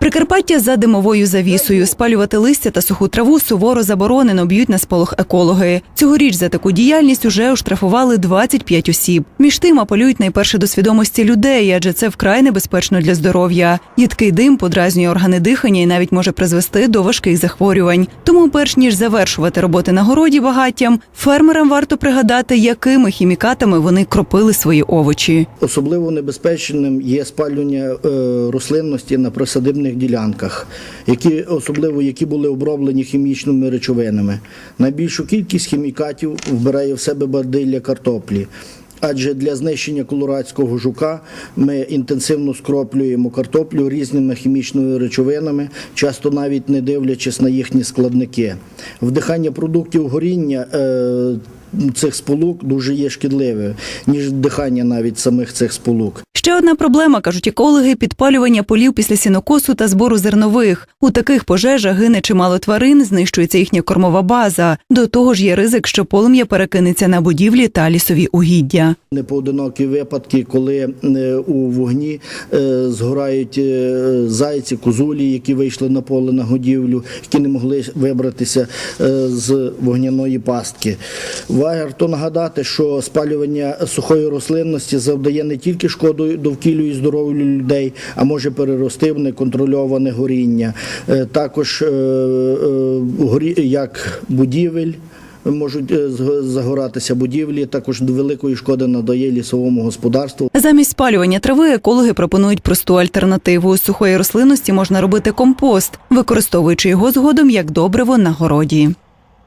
Прикарпаття за димовою завісою. Спалювати листя та суху траву суворо заборонено, б'ють на сполох екологи. Цьогоріч за таку діяльність уже оштрафували 25 осіб. Між тим апелюють найперше до свідомості людей, адже це вкрай небезпечно для здоров'я. Їдкий дим подразнює органи дихання і навіть може призвести до важких захворювань. Тому, перш ніж завершувати роботи на городі багаттям, фермерам варто пригадати, якими хімікатами вони кропили свої овочі. Особливо небезпечним є спалювання е, рослинності на присадибних ділянках, які особливо які були оброблені хімічними речовинами. Найбільшу кількість хімікатів вбирає в себе бардилля картоплі. Адже для знищення колорадського жука ми інтенсивно скроплюємо картоплю різними хімічними речовинами, часто навіть не дивлячись на їхні складники. Вдихання продуктів горіння е, цих сполук дуже є шкідливе, ніж вдихання навіть самих цих сполук. Ще одна проблема, кажуть екологи, підпалювання полів після сінокосу та збору зернових. У таких пожежах гине чимало тварин, знищується їхня кормова база. До того ж є ризик, що полум'я перекинеться на будівлі та лісові угіддя. Непоодинокі випадки, коли е, у вогні е, згорають е, зайці, козулі, які вийшли на поле на годівлю, які не могли вибратися з вогняної пастки. Варто нагадати, що спалювання сухої рослинності завдає не тільки шкоду довкіллю і здоров'ю людей, а може перерости в неконтрольоване горіння. Е, Також е, е, як будівель можуть загоратися будівлі, також великої шкоди надає лісовому господарству. Замість спалювання трави екологи пропонують просту альтернативу. З сухої рослинності можна робити компост, використовуючи його згодом як добриво на городі.